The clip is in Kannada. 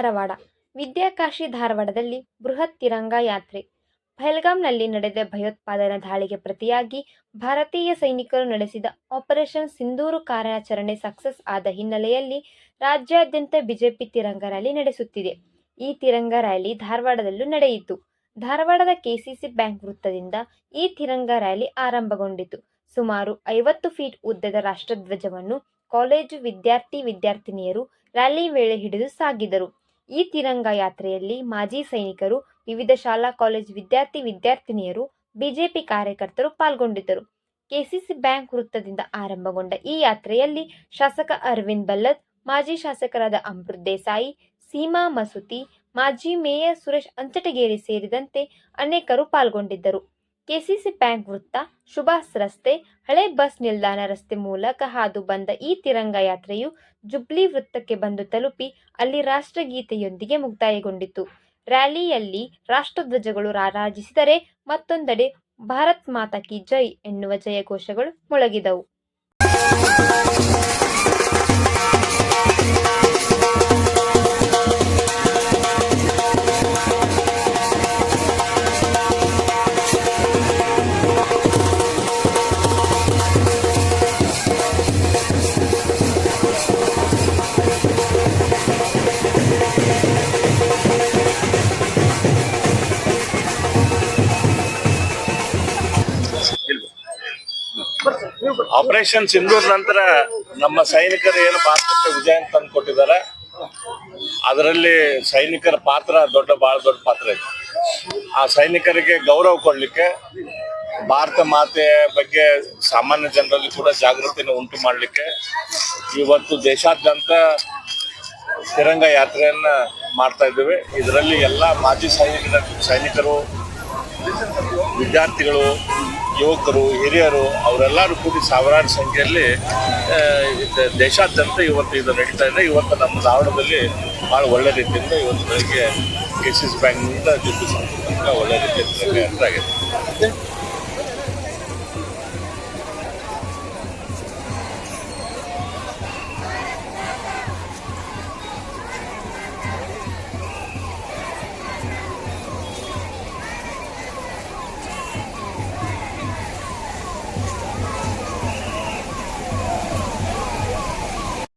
ಧಾರವಾಡ. ವಿದ್ಯಾಕಾಶಿ ಧಾರವಾಡದಲ್ಲಿ ಬೃಹತ್ ತಿರಂಗ ಯಾತ್ರೆ. ಪಹಲ್ಗಾಮ್ನಲ್ಲಿ ನಡೆದ ಭಯೋತ್ಪಾದನಾ ದಾಳಿಗೆ ಪ್ರತಿಯಾಗಿ ಭಾರತೀಯ ಸೈನಿಕರು ನಡೆಸಿದ ಆಪರೇಷನ್ ಸಿಂಧೂರು ಕಾರ್ಯಾಚರಣೆ ಸಕ್ಸಸ್ ಆದ ಹಿನ್ನೆಲೆಯಲ್ಲಿ ರಾಜ್ಯಾದ್ಯಂತ ಬಿಜೆಪಿ ತಿರಂಗ ರ್ಯಾಲಿ ನಡೆಸುತ್ತಿದೆ. ಈ ತಿರಂಗ ರ್ಯಾಲಿ ಧಾರವಾಡದಲ್ಲೂ ನಡೆಯಿತು. ಧಾರವಾಡದ ಕೆಸಿಸಿ ಬ್ಯಾಂಕ್ ವೃತ್ತದಿಂದ ಈ ತಿರಂಗ ರ್ಯಾಲಿ ಆರಂಭಗೊಂಡಿತು. ಸುಮಾರು ಐವತ್ತು ಫೀಟ್ ಉದ್ದದ ರಾಷ್ಟ್ರಧ್ವಜವನ್ನು ಕಾಲೇಜು ವಿದ್ಯಾರ್ಥಿ ವಿದ್ಯಾರ್ಥಿನಿಯರು ರ್ಯಾಲಿ ವೇಳೆ ಹಿಡಿದು ಸಾಗಿದರು. ಈ ತಿರಂಗ ಯಾತ್ರೆಯಲ್ಲಿ ಮಾಜಿ ಸೈನಿಕರು, ವಿವಿಧ ಶಾಲಾ, ಕಾಲೇಜು ವಿದ್ಯಾರ್ಥಿ, ವಿದ್ಯಾರ್ಥಿನಿಯರು, ಬಿಜೆಪಿ ಕಾರ್ಯಕರ್ತರು ಪಾಲ್ಗೊಂಡಿದ್ದರು. ಕೆಸಿಸಿ ಬ್ಯಾಂಕ್ ವೃತ್ತದಿಂದ ಆರಂಭಗೊಂಡ ಈ ಯಾತ್ರೆಯಲ್ಲಿ ಶಾಸಕ ಅರವಿಂದ್ ಬಲ್ಲದ್, ಮಾಜಿ ಶಾಸಕರಾದ ಅಮೃತ್ ದೇಸಾಯಿ, ಸೀಮಾ ಮಸೂತಿ, ಮಾಜಿ ಮೇಯರ್ ಸುರೇಶ್ ಅಂಚಟಗೇರಿ ಸೇರಿದಂತೆ ಅನೇಕರು ಪಾಲ್ಗೊಂಡಿದ್ದರು. ಕೆಸಿಸಿ ಬ್ಯಾಂಕ್ ವೃತ್ತ ಸುಭಾಷ್ ರಸ್ತೆ, ಹಳೆ ಬಸ್ ನಿಲ್ದಾಣ ರಸ್ತೆ ಮೂಲಕ ಹಾದು ಬಂದ ಈ ತಿರಂಗ ಯಾತ್ರೆಯು ಜುಬ್ಲಿ ವೃತ್ತಕ್ಕೆ ಬಂದು ತಲುಪಿ ಅಲ್ಲಿ ರಾಷ್ಟ್ರಗೀತೆಯೊಂದಿಗೆ ಮುಕ್ತಾಯಗೊಂಡಿತು. ರ್ಯಾಲಿಯಲ್ಲಿ ರಾಷ್ಟ್ರಧ್ವಜಗಳು ರಾರಾಜಿಸಿದರೆ ಮತ್ತೊಂದೆಡೆ ಭಾರತ್ ಮಾತಾ ಕಿ ಜೈ ಎನ್ನುವ ಜಯಘೋಷಗಳು ಮೊಳಗಿದವು. ಆಪರೇಷನ್ ಸಿಂಧೂರ್ ನಂತರ ನಮ್ಮ ಸೈನಿಕರು ಏನು ಭಾರತಕ್ಕೆ ವಿಜಯ ತಂದು ಕೊಟ್ಟಿದ್ದಾರೆ. ಅದರಲ್ಲಿ ಸೈನಿಕರ ಪಾತ್ರ ದೊಡ್ಡ ಬಹಳ ದೊಡ್ಡ ಪಾತ್ರ ಇದೆ. ಆ ಸೈನಿಕರಿಗೆ ಗೌರವ ಕೊಡಲಿಕ್ಕೆ ಭಾರತ ಮಾತೆಯ ಬಗ್ಗೆ ಸಾಮಾನ್ಯ ಜನರಲ್ಲಿ ಕೂಡ ಜಾಗೃತಿನ ಉಂಟು ಮಾಡಲಿಕ್ಕೆ ಇವತ್ತು ದೇಶಾದ್ಯಂತ ತಿರಂಗ ಯಾತ್ರೆಯನ್ನ ಮಾಡ್ತಾ ಇದ್ದೇವೆ. ಇದರಲ್ಲಿ ಎಲ್ಲ ಮಾಜಿ ಸೈನಿಕರ ಸೈನಿಕರು, ವಿದ್ಯಾರ್ಥಿಗಳು ಯುವಕರು, ಹಿರಿಯರು, ಅವರೆಲ್ಲರೂ ಕೂಡಿ ಸಾವಿರಾರು ಸಂಖ್ಯೆಯಲ್ಲಿ ದೇಶಾದ್ಯಂತ ಇವತ್ತು ಇದು ನಡೀತಾ ಇದೆ. ಇವತ್ತು ನಮ್ಮ ಧಾರವಾಡದಲ್ಲಿ ಭಾಳ ಒಳ್ಳೆ ರೀತಿಯಿಂದ ಇವತ್ತು ಬೆಳಗ್ಗೆ ಕೆ ಸಿ ಸಿ ಬ್ಯಾಂಕ್ನಿಂದ ಜುಟ್ಟು ತನಕ ಒಳ್ಳೆ ರೀತಿಯಿಂದ ಆಗಿದೆ